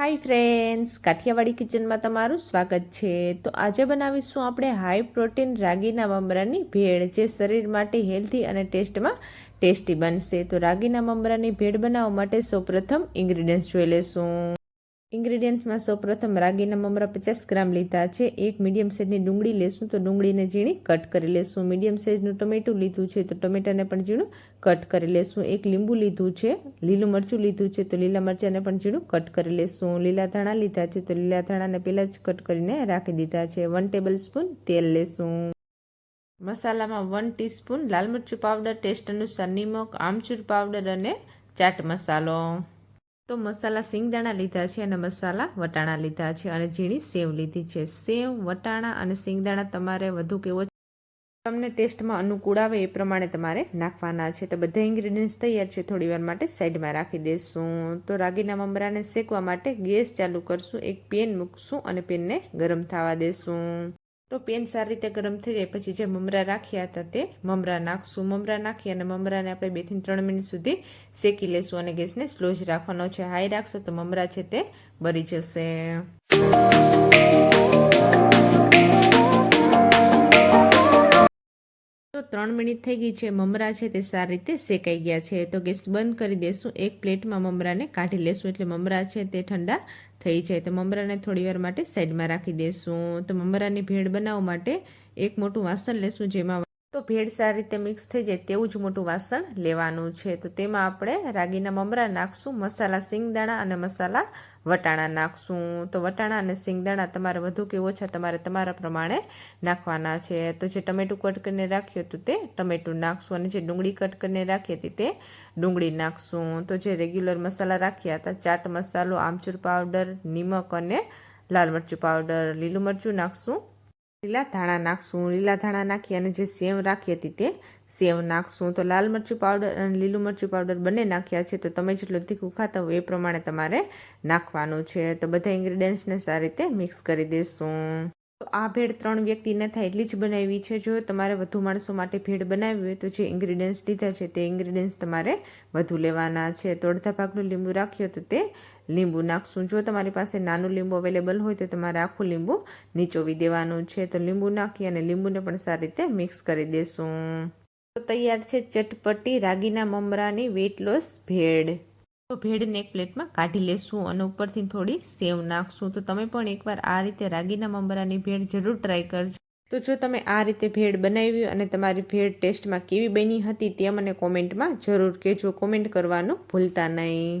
Hi friends Kathiawadi કિચનમાં તમારું સ્વાગત છે. તો આજે બનાવીશું આપણે હાઈ પ્રોટીન રાગીના મમરાની ભેળ, જે શરીર માટે હેલ્ધી અને ટેસ્ટમાં ટેસ્ટી બનશે. તો રાગીના મમરાની ભેળ બનાવવા માટે સૌપ્રથમ ઇન્ગ્રીડિયન્ટ્સ જોઈ લેશું. ઇન્ગ્રીડિયન્ટ્સમાં સૌપ્રથમ રાગીના મમરા પચાસ ગ્રામ લીધા છે. એક મીડિયમ સાઇઝની ડુંગળી લેશું તો ડુંગળીને ઝીણી કટ કરી લેશું. મીડિયમ સાઇઝનું ટમેટું લીધું છે તો ટમેટાને પણ ઝીણું કટ કરી લેશું. એક લીંબુ લીધું છે, લીલું મરચું લીધું છે તો લીલા મરચાંને પણ ઝીણું કટ કરી લેશું. લીલા ધાણા લીધા છે તો લીલા ધાણાને પહેલાં જ કટ કરીને રાખી દીધા છે. વન ટેબલ સ્પૂન તેલ લેશું. મસાલામાં વન ટીસ્પૂન લાલ મરચું પાવડર ટેસ્ટ અનુસાર નિમક, આમચૂર પાવડર અને ચાટ મસાલો. તો મસાલા સિંગદાણા લીધા છે અને મસાલા વટાણા લીધા છે અને ઝીણી સેવ લીધી છે. સેવ, વટાણા અને સિંગદાણા તમારે વધુ કેવો તમને ટેસ્ટમાં અનુકૂળ આવે એ પ્રમાણે તમારે નાખવાના છે. તો બધા ઇન્ગ્રીડિયન્ટ્સ તૈયાર છે. થોડી વાર માટે સાઈડમાં રાખી દઈશું તો રાગીના મમરાને શેકવા માટે ગેસ ચાલુ કરશું. એક પેન મૂકશું અને પેનને ગરમ થવા દેશું. તો પેન સારી રીતે ગરમ થઈ જાય. પછી જે મમરા રાખ્યા હતા તે મમરા નાખશું. મમરા નાખી અને મમરાને આપણે બેથી ત્રણ મિનિટ સુધી શેકી લેશું અને ગેસને સ્લો જ રાખવાનો છે. હાઈ રાખશો તો મમરા છે તે બરી જશે. ત્રણ મિનિટ થઈ ગઈ છે, મમરા છે તે સારી રીતે શેકાઈ ગયા છે. તો ગેસ બંધ કરી દેશું, એક પ્લેટમાં મમરાને કાઢી લેશું, એટલે મમરા છે તે ઠંડા થઈ જાય. તો મમરાને થોડી વાર માટે સાઈડમાં રાખી દેશું. તો મમરાની ભેળ બનાવવા માટે એક મોટું વાસણ લેશું, જેમાં તો ભેળ સારી રીતે મિક્સ થઈ જાય તેવું જ મોટું વાસણ લેવાનું છે. તો તેમાં આપણે રાગીના મમરા નાખશું, મસાલા સિંગદાણા અને મસાલા વટાણા નાખશું. તો વટાણા અને સિંગદાણા તમારે વધુ કે ઓછા તમારે તમારા પ્રમાણે નાખવાના છે. તો જે ટમેટું કટ કરીને રાખ્યું હતું તે ટમેટું નાખશું અને જે ડુંગળી કટ કરીને રાખી હતી તે ડુંગળી નાખશું. તો જે રેગ્યુલર મસાલા રાખ્યા હતા, ચાટ મસાલો, આમચૂર પાવડર, નિમક અને લાલ મરચું પાવડર, લીલું મરચું નાખશું. લીલા ધાણા નાખશું, લીલા ધાણા નાખી અને જે સેવ રાખી હતી તે સેવ નાખશું. તો લાલ મરચું પાવડર અને લીલું મરચું પાવડર બંને નાખ્યા છે, તો તમે જેટલું તીખું ખાતા હોય એ પ્રમાણે તમારે નાખવાનું છે. તો બધા ઇન્ગ્રીડિયન્ટ્સને સારી રીતે મિક્સ કરી દઈશું આ ભેળ ત્રણ વ્યક્તિ ન થાય એટલી જ બનાવી છે. જો તમારે વધુ માણસો માટે ભેળ બનાવવી હોય તો જે ઇન્ગ્રીડિયન્ટ્સ લીધા છે તે ઇન્ગ્રીડિયન્ટ્સ તમારે વધુ લેવાના છે. તો અડધા ભાગનું લીંબુ રાખ્યો તો તે લીંબુ નાખશું. જો તમારી પાસે નાનું લીંબુ અવેલેબલ હોય તો તમારે આખું લીંબુ નીચોવી દેવાનું છે. તો લીંબુ નાખી અને લીંબુને પણ સારી રીતે મિક્સ કરી દેશું. તો તૈયાર છે ચટપટી રાગીના મમરાની વેટ લોસ ભેળ. તો ભેળને એક પ્લેટમાં કાઢી લેશું અને ઉપરથી થોડી સેવ નાખશું. તો તમે પણ એકવાર આ રીતે રાગીના મમરાની ભેળ જરૂર ટ્રાય કરજો. તો જો તમે આ રીતે ભેળ બનાવી અને તમારી ભેળ ટેસ્ટમાં કેવી બની હતી તે મને કોમેન્ટમાં જરૂર કહેજો. કોમેન્ટ કરવાનું ભૂલતા નહીં.